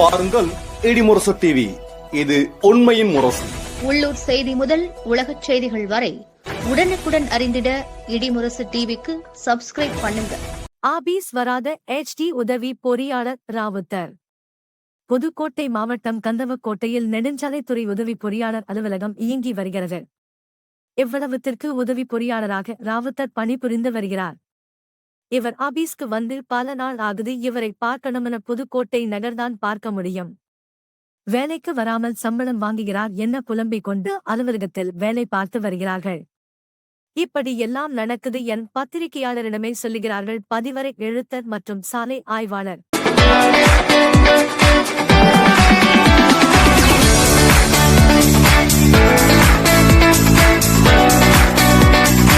பாருங்கள் இடிமுரசு டிவி இது உண்மையின் முரசு. உள்ளூர் செய்தி முதல் உலகச் செய்திகள் வரை உடனுக்குடன் அறிந்திட இடிமுரசு டிவிக்கு சப்ஸ்கிரைப் பண்ணுங்க. ஆபீஸ் வராத எச்டி உதவி பொறியாளர் ராவுத்தர். புதுக்கோட்டை மாவட்டம் கந்தவக்கோட்டையில் நெடுஞ்சாலைத்துறை உதவி பொறியாளர் அலுவலகம் இயங்கி வருகிறது. இவ்வளவுத்திற்கு உதவி பொறியாளராக ராவுத்தர் பணிபுரிந்து வருகிறார். இவர் ஆபீஸ்க்கு வந்து பல நாள் ஆகுது இவரை பார்க்கணுமென புதுக்கோட்டை நகர்தான் பார்க்க முடியும். வேலைக்கு வராமல் சம்பளம் வாங்குகிறார் என்ன புலம்பிக் கொண்டு அலுவலகத்தில் வேலை பார்த்து வருகிறார்கள். இப்படி எல்லாம் நடக்குது என் பத்திரிகையாளரிடமே சொல்லுகிறார்கள் பதிவரை எழுத்தர் மற்றும் சாலை ஆய்வாளர்.